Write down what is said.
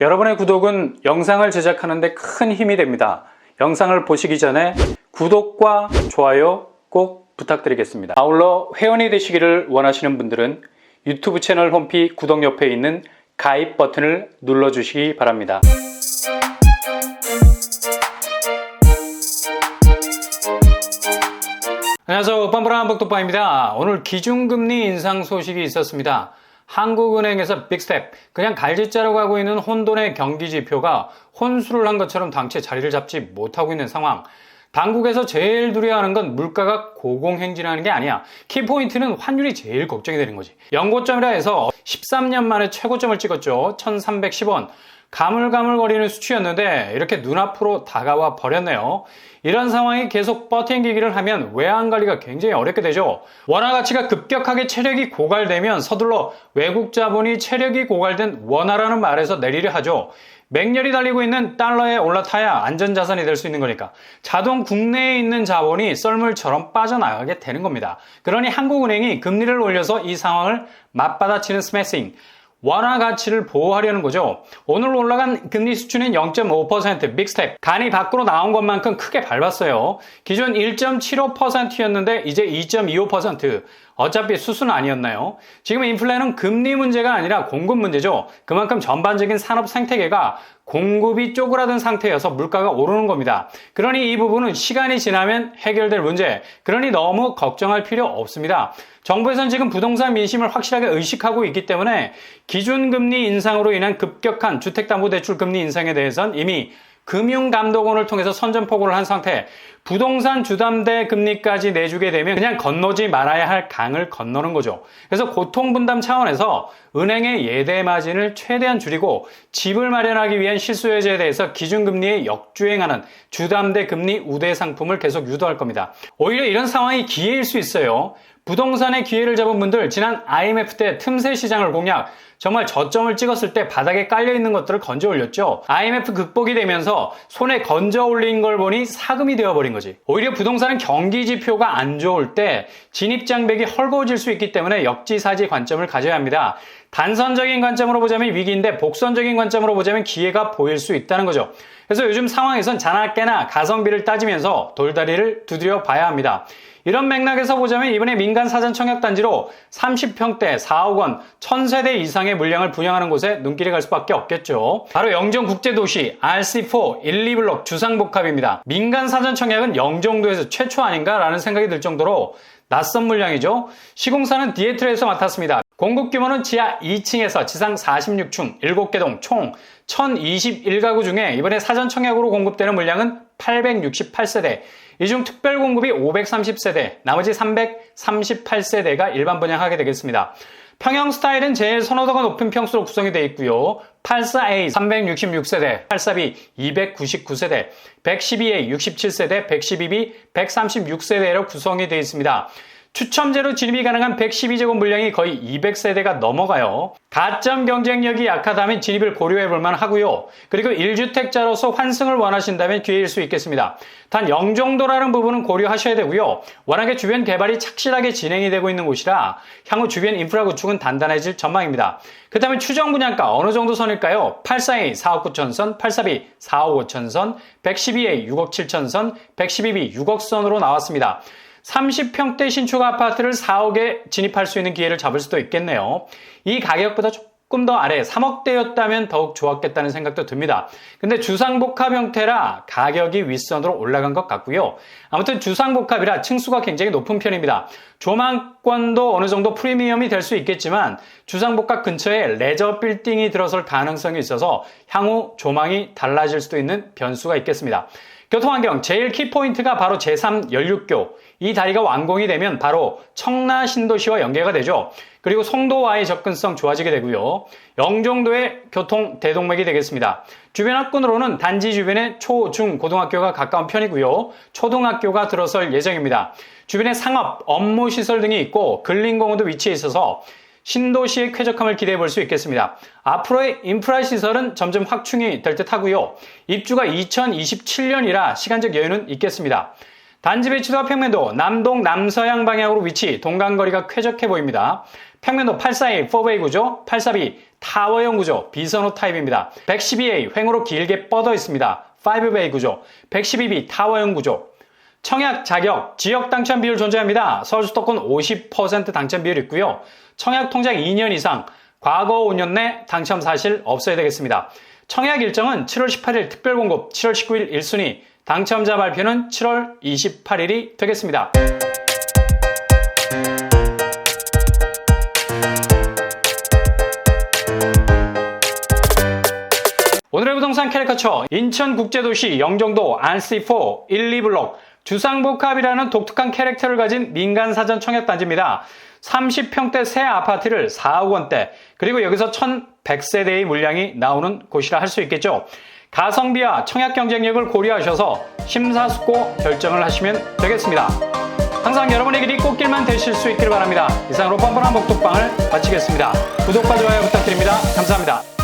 여러분의 구독은 영상을 제작하는 데 큰 힘이 됩니다. 영상을 보시기 전에 구독과 좋아요 꼭 부탁드리겠습니다. 아울러 회원이 되시기를 원하시는 분들은 유튜브 채널 홈피 구독 옆에 있는 가입 버튼을 눌러주시기 바랍니다. 안녕하세요. 뻔뻔한 복독방입니다. 오늘 기준금리 인상 소식이 있었습니다. 한국은행에서 빅스텝, 그냥 갈짓자로 가고 있는 혼돈의 경기 지표가 혼수를 한 것처럼 당체 자리를 잡지 못하고 있는 상황. 당국에서 제일 두려워하는 건 물가가 고공행진하는 게 아니야. 키포인트는 환율이 제일 걱정이 되는 거지. 연고점이라 해서 13년 만에 최고점을 찍었죠. 1310원. 가물가물거리는 수치였는데 이렇게 눈앞으로 다가와 버렸네요. 이런 상황이 계속 버팅기기를 하면 외환 관리가 굉장히 어렵게 되죠. 원화 가치가 급격하게 체력이 고갈되면 서둘러 외국 자본이 체력이 고갈된 원화라는 말에서 내리려 하죠. 맹렬히 달리고 있는 달러에 올라타야 안전자산이 될 수 있는 거니까 자동 국내에 있는 자본이 썰물처럼 빠져나가게 되는 겁니다. 그러니 한국은행이 금리를 올려서 이 상황을 맞받아치는 스매싱 원화 가치를 보호하려는 거죠. 오늘 올라간 금리 수준은 0.5% 빅스텝. 간이 밖으로 나온 것만큼 크게 밟았어요. 기존 1.75%였는데 이제 2.25%. 어차피 수순 아니었나요? 지금 인플레는 금리 문제가 아니라 공급 문제죠. 그만큼 전반적인 산업 생태계가 공급이 쪼그라든 상태여서 물가가 오르는 겁니다. 그러니 이 부분은 시간이 지나면 해결될 문제. 그러니 너무 걱정할 필요 없습니다. 정부에서는 지금 부동산 민심을 확실하게 의식하고 있기 때문에 기준금리 인상으로 인한 급격한 주택담보대출 금리 인상에 대해서는 이미 금융감독원을 통해서 선전포고를 한 상태 부동산 주담대 금리까지 내주게 되면 그냥 건너지 말아야 할 강을 건너는 거죠. 그래서 고통 분담 차원에서 은행의 예대 마진을 최대한 줄이고 집을 마련하기 위한 실수요자에 대해서 기준금리에 역주행하는 주담대 금리 우대 상품을 계속 유도할 겁니다. 오히려 이런 상황이 기회일 수 있어요. 부동산의 기회를 잡은 분들 지난 IMF 때 틈새 시장을 공략 정말 저점을 찍었을 때 바닥에 깔려 있는 것들을 건져 올렸죠. IMF 극복이 되면서 손에 건져 올린 걸 보니 사금이 되어버린 거지. 오히려 부동산은 경기 지표가 안 좋을 때 진입 장벽이 헐거워질 수 있기 때문에 역지사지 관점을 가져야 합니다. 단선적인 관점으로 보자면 위기인데 복선적인 관점으로 보자면 기회가 보일 수 있다는 거죠. 그래서 요즘 상황에선 자나깨나 가성비를 따지면서 돌다리를 두드려 봐야 합니다. 이런 맥락에서 보자면 이번에 민간 사전 청약 단지로 30평대 4억 원 1000세대 이상의 물량을 분양하는 곳에 눈길이 갈 수밖에 없겠죠. 바로 영종 국제도시 RC4 1, 2블록 주상복합입니다. 민간 사전 청약은 영종도에서 최초 아닌가라는 생각이 들 정도로 낯선 물량이죠. 시공사는 디에트에서 맡았습니다. 공급 규모는 지하 2층에서 지상 46층 7개 동 총 1021가구 중에 이번에 사전 청약으로 공급되는 물량은 868세대. 이 중 특별 공급이 530세대, 나머지 338세대가 일반 분양하게 되겠습니다. 평형 스타일은 제일 선호도가 높은 평수로 구성이 되어 있고요. 84A 366세대, 84B 299세대, 112A 67세대, 112B 136세대로 구성이 되어 있습니다. 추첨제로 진입이 가능한 112제곱 물량이 거의 200세대가 넘어가요. 가점 경쟁력이 약하다면 진입을 고려해 볼 만 하고요. 그리고 1주택자로서 환승을 원하신다면 기회일 수 있겠습니다. 단 영종도라는 부분은 고려하셔야 되고요. 워낙에 주변 개발이 착실하게 진행이 되고 있는 곳이라 향후 주변 인프라 구축은 단단해질 전망입니다. 그 다음에 추정 분양가 어느 정도 선일까요? 84A 4억 9천 선, 84B 4억 5천 선, 112A 6억 7천 선, 112B 6억 선으로 나왔습니다. 30평대 신축 아파트를 4억에 진입할 수 있는 기회를 잡을 수도 있겠네요. 이 가격보다 조금 더 아래 3억대였다면 더욱 좋았겠다는 생각도 듭니다. 근데 주상복합 형태라 가격이 윗선으로 올라간 것 같고요. 아무튼 주상복합이라 층수가 굉장히 높은 편입니다. 조망권도 어느 정도 프리미엄이 될 수 있겠지만 주상복합 근처에 레저 빌딩이 들어설 가능성이 있어서 향후 조망이 달라질 수도 있는 변수가 있겠습니다. 교통환경 제일 키포인트가 바로 제3 연륙교 이 다리가 완공이 되면 바로 청라 신도시와 연계가 되죠. 그리고 송도와의 접근성 좋아지게 되고요. 영종도의 교통 대동맥이 되겠습니다. 주변 학군으로는 단지 주변에 초, 중, 고등학교가 가까운 편이고요. 초등학교가 들어설 예정입니다. 주변에 상업, 업무 시설 등이 있고 근린공원도 위치해 있어서 신도시의 쾌적함을 기대해 볼 수 있겠습니다. 앞으로의 인프라 시설은 점점 확충이 될 듯 하고요. 입주가 2027년이라 시간적 여유는 있겠습니다. 단지 배치도와 평면도 남동 남서양 방향으로 위치 동간거리가 쾌적해 보입니다. 평면도 842 4베이 구조, 842 타워형 구조 비선호 타입입니다. 112A 횡으로 길게 뻗어 있습니다. 5베이 구조, 112B 타워형 구조. 청약 자격, 지역 당첨 비율 존재합니다. 서울 수도권 50% 당첨 비율 있고요. 청약 통장 2년 이상, 과거 5년 내 당첨 사실 없어야 되겠습니다. 청약 일정은 7월 18일 특별 공급, 7월 19일 1순위, 당첨자 발표는 7월 28일이 되겠습니다. 오늘의 부동산 캐리커처 인천국제도시 영종도 안시4 1, 2블록 주상복합이라는 독특한 캐릭터를 가진 민간사전 청약단지입니다. 30평대 새 아파트를 4억 원대 그리고 여기서 1100세대의 물량이 나오는 곳이라 할 수 있겠죠. 가성비와 청약 경쟁력을 고려하셔서 심사숙고 결정을 하시면 되겠습니다. 항상 여러분의 길이 꽃길만 되실 수 있기를 바랍니다. 이상으로 뻔뻔한 복독방을 마치겠습니다. 구독과 좋아요 부탁드립니다. 감사합니다.